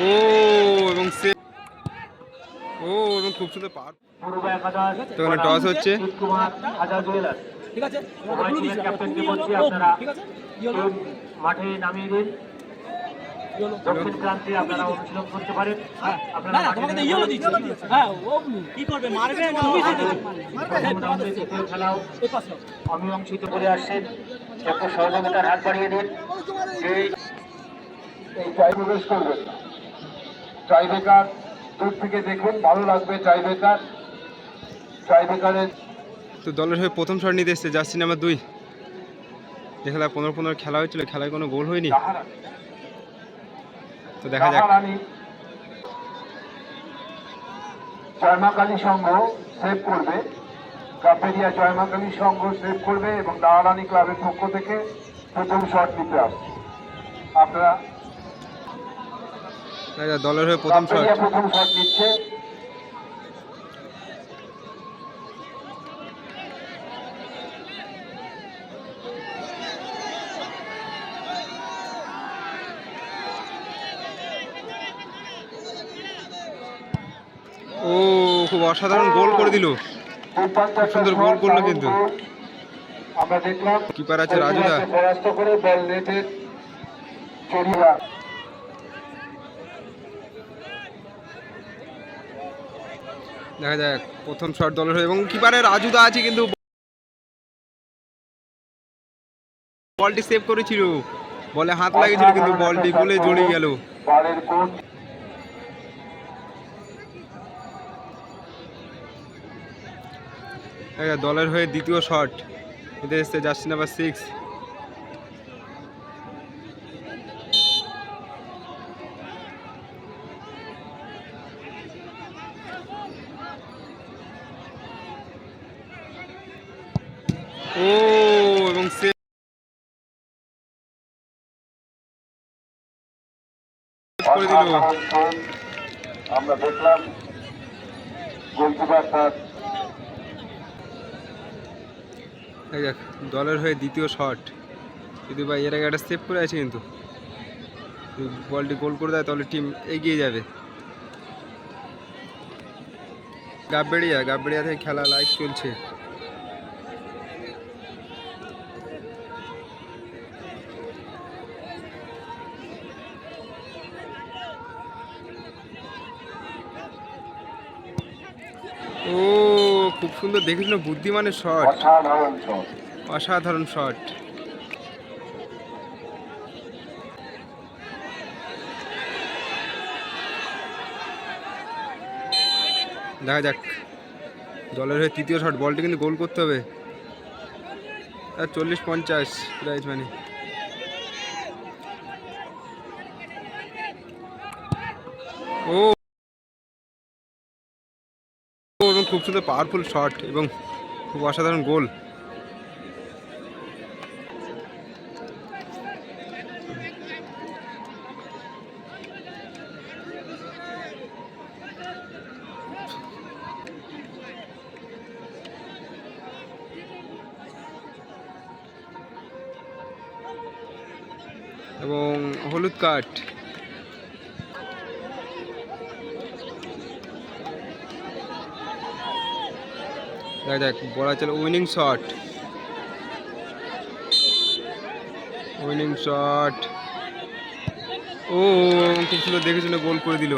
ও এবং সে ও এবং খুব সুন্দর পার তো এখানে টস হচ্ছে। ঠিক আছে। মাঠে নামিয়ে দিন। দক্ষিণ প্রান্তে আপনারা অনুশীলন করতে পারেন। আপনারা না না মাঠে তোমাকে তো ইয়েলো দিচ্ছি। হ্যাঁ ও কি করবে? মারবে না? খেলাও। অমীমাংসিত করে আসছেন। একটু সহযোগিতার হাত বাড়িয়ে দিন। এই প্রবেশ করবেন ট্রাইবেকার দূর থেকে দেখুন ভালো লাগবে ট্রাইবেকার ট্রাইবেকারের তো দলের হয়ে প্রথম শট নিতে এসছে জার্সি নাম্বার দুই। যে খেলা পনেরো পনেরো খেলা হয়েছিল খেলায় কোনো গোল হয়নি। তো দেখা যাক। জয়মাকালী সংঘ সেভ করবে। কাপেরিয়া জয়মাকালী সংঘ সেভ করবে এবং দাহারানি ক্লাবের পক্ষ থেকে প্রথম শট নিতে আসছে আপনারা দলের হয়ে প্রথম শট প্রথম শট নিচ্ছে। ও খুব অসাধারণ গোল করে দিল। একটা সুন্দর গোল করল কিন্তু। আমরা দেখলাম কিপার আছে রাজুদা। পরাস্ত করে বল নেটে চড়িয়া দেখা যাক, প্রথম শট দলের হয়ে। এবং কিপারের রাজুদা আছে কিন্তু। বলটি সেভ করেছিল। বলে হাত লাগিয়েছিল কিন্তু বলটি গোলে জড়িয়ে গেল। দলের হয়ে দ্বিতীয় শট এতে এসছে জার্সি নাম্বার সিক্স ও এবং সে করে দিল। আমরা দেখলাম দেখা দলের হয়ে দ্বিতীয় শট। যদি ভাই এর আগে একটা সেভ করে আছে কিন্তু। বলটি গোল করে দেয় তাহলে টিম এগিয়ে যাবে। গাববেড়িয়া গাববেড়িয়া থেকে খেলা লাইভ চলছে। ও খুব সুন্দর। দেখেছিল বুদ্ধিমানের শট অসাধারণ শট দেখা যাক। দলের হয়ে তৃতীয় শট বলটা কিন্তু গোল করতে হবে। আর চল্লিশ পঞ্চাশ প্রাইজ মানে। ও, এবং খুব সুন্দর পাওয়ারফুল শট এবং খুব অসাধারণ গোল এবং হলুদ কাঠ দেখ দেখ, বলা চলে উইনিং শট উইনিং শট ও খুব সুন্দর দেখেছিল গোল করে দিল।